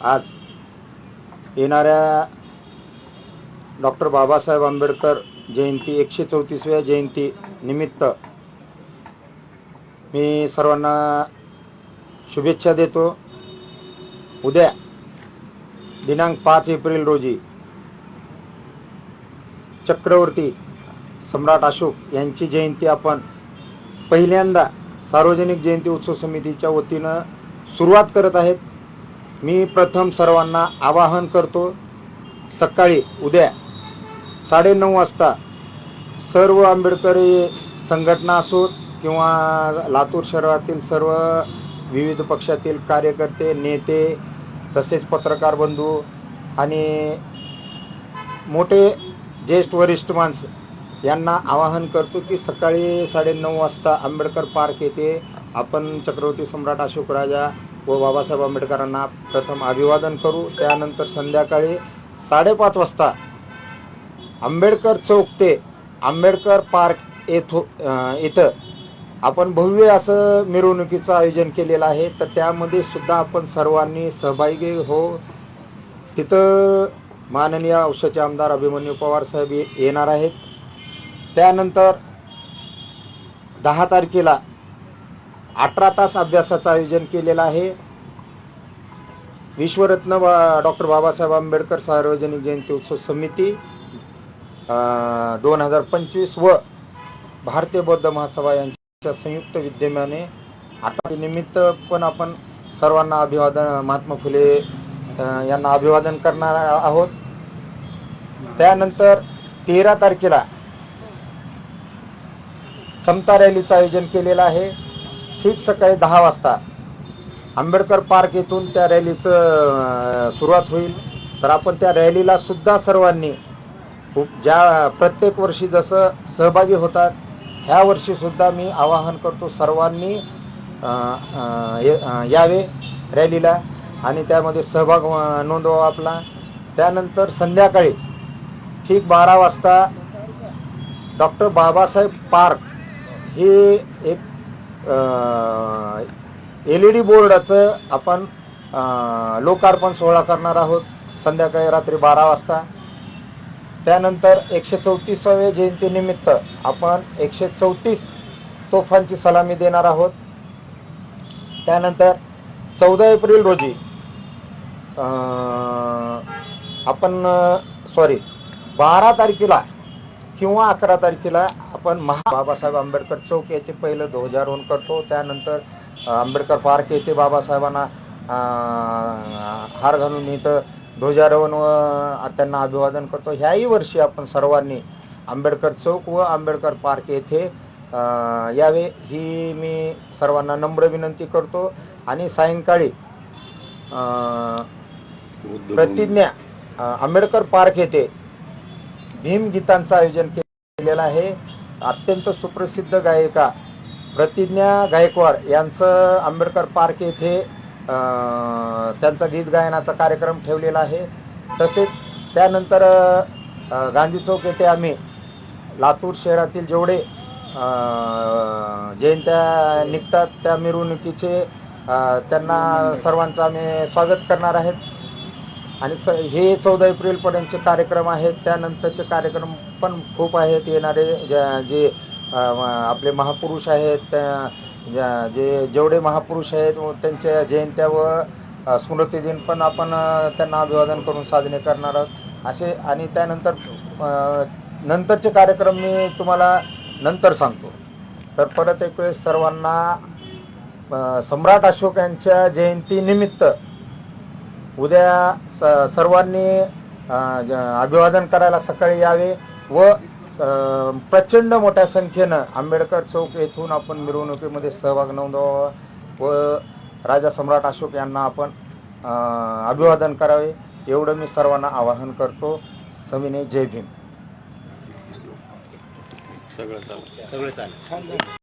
आज येणाऱ्या डॉक्टर बाबासाहेब आंबेडकर जयंती एकशे चौतीसव्या जयंती निमित्त मी सर्वांना शुभेच्छा देतो. उद्या दिनांक पाच एप्रिल रोजी चक्रवर्ती सम्राट अशोक यांची जयंती आपण पहिल्यांदा सार्वजनिक जयंती उत्सव समितीच्या वतीनं सुरुवात करत आहेत. मी प्रथम सर्वांना आवाहन करतो सकाळी उद्या साडेनऊ वाजता सर्व आंबेडकरी संघटना असोत किंवा लातूर शहरातील सर्व विविध पक्षातील कार्यकर्ते नेते तसेच पत्रकार बंधू आणि मोठे ज्येष्ठ वरिष्ठ माणसं यांना आवाहन करतो की सकाळी साडेनऊ वाजता आंबेडकर पार्क येथे आपण चक्रवर्ती सम्राट अशोक राजा व बाबासाहेब आंबेडकरांना प्रथम अभिवादन करू. त्यानंतर संध्याकाळी साडेपाच वाजता आंबेडकर चौक ते आंबेडकर पार्क येथो इथं आपण भव्य असं मिरवणुकीचं आयोजन केलेलं आहे. तर त्यामध्ये सुद्धा आपण सर्वांनी सहभागी हो. तिथं माननीय औषधचे आमदार अभिमन्यू पवार साहेब येणार आहेत. त्यानंतर दहा तारखेला अठरा तास अभ्यासाचं आयोजन केलेलं आहे. विश्वरत्न डॉक्टर बाबासाहेब आंबेडकर सार्वजनिक जयंती उत्सव समिती दोन हजार पंचवीस व भारतीय बौद्ध महासभा यांच्या संयुक्त विद्यमाने आता निमित्त पण आपण सर्वांना अभिवादन महात्मा फुले यांना अभिवादन करणार आहोत. त्यानंतर तेरा तारखेला समता रॅलीचं आयोजन केलेलं आहे. ठीक सकाळी दहा वाजता आंबेडकर पार्क येथून त्या रॅलीचं सुरुवात होईल. तर आपण त्या रॅलीला सुद्धा सर्वांनी खूप ज्या प्रत्येक वर्षी जसं सहभागी होतात ह्या वर्षीसुद्धा मी आवाहन करतो सर्वांनी ये- यावे रॅलीला आणि त्यामध्ये सहभाग नोंदवा आपला. त्यानंतर संध्याकाळी ठीक बारा वाजता डॉक्टर बाबासाहेब पार्क हे एक एल ई डी बोर्डाचं आपण लोकार्पण सोहळा करणार आहोत संध्याकाळी रात्री बारा वाजता. त्यानंतर एकशे चौतीसाव्या जयंतीनिमित्त आपण एकशे चौतीस तोफांची सलामी देणार आहोत. त्यानंतर चौदा एप्रिल रोजी आपण सॉरी बारा तारखेला किंवा अकरा तारखेला आपण महा बाबासाहेब आंबेडकर चौक येथे पहिलं ध्वजारोहण करतो. त्यानंतर आंबेडकर पार्क येथे बाबासाहेबांना हार घालून इथं ध्वजारोहण व त्यांना अभिवादन करतो. ह्याही वर्षी आपण सर्वांनी आंबेडकर चौक व आंबेडकर पार्क येथे यावे. ही मी सर्वांना नम्र विनंती करतो. आणि सायंकाळी प्रतिज्ञा आंबेडकर पार्क येथे भीमगीतांचं आयोजन केलेलं आहे. अत्यंत सुप्रसिद्ध गायिका प्रतिज्ञा गायकवाड यांचं आंबेडकर पार्क येथे त्यांचा गीत गायनाचा कार्यक्रम ठेवलेला आहे. तसेच त्यानंतर गांधी चौक येथे आम्ही लातूर शहरातील जेवढे जयंत्या निघतात त्या मिरवणुकीचे त्यांना सर्वांचं आम्ही स्वागत करणार आहेत. आणि च हे चौदा एप्रिलपर्यंतचे कार्यक्रम आहेत. त्यानंतरचे कार्यक्रम पण खूप आहेत. येणारे ज्या- जे आपले महापुरुष आहेत त्या- ज्या- जे जेवढे महापुरुष आहेत व त्यांच्या जयंत्या व स्मृतिदिन पण आपण त्यांना अभिवादन करून साजरे करणार आहोत. असे आणि त्यानंतर नंतरचे कार्यक्रम मी तुम्हाला नंतर सांगतो. तर परत एक वेळेस सर्वांना सम्राट अशोक यांच्या जयंतीनिमित्त उद्या स- सर्वांनी अभिवादन करायला सकाळी यावे व प्रचंड मोठ्या संख्येनं आंबेडकर चौक येथून आपण मिरवणुकीमध्ये सहभाग नोंदवावा व राजा सम्राट अशोक यांना आपण अभिवादन करावे. एवढं मी सर्वांना आवाहन करतो. सविनय जय भीम. सगळं चालेल. सगळं चालेल.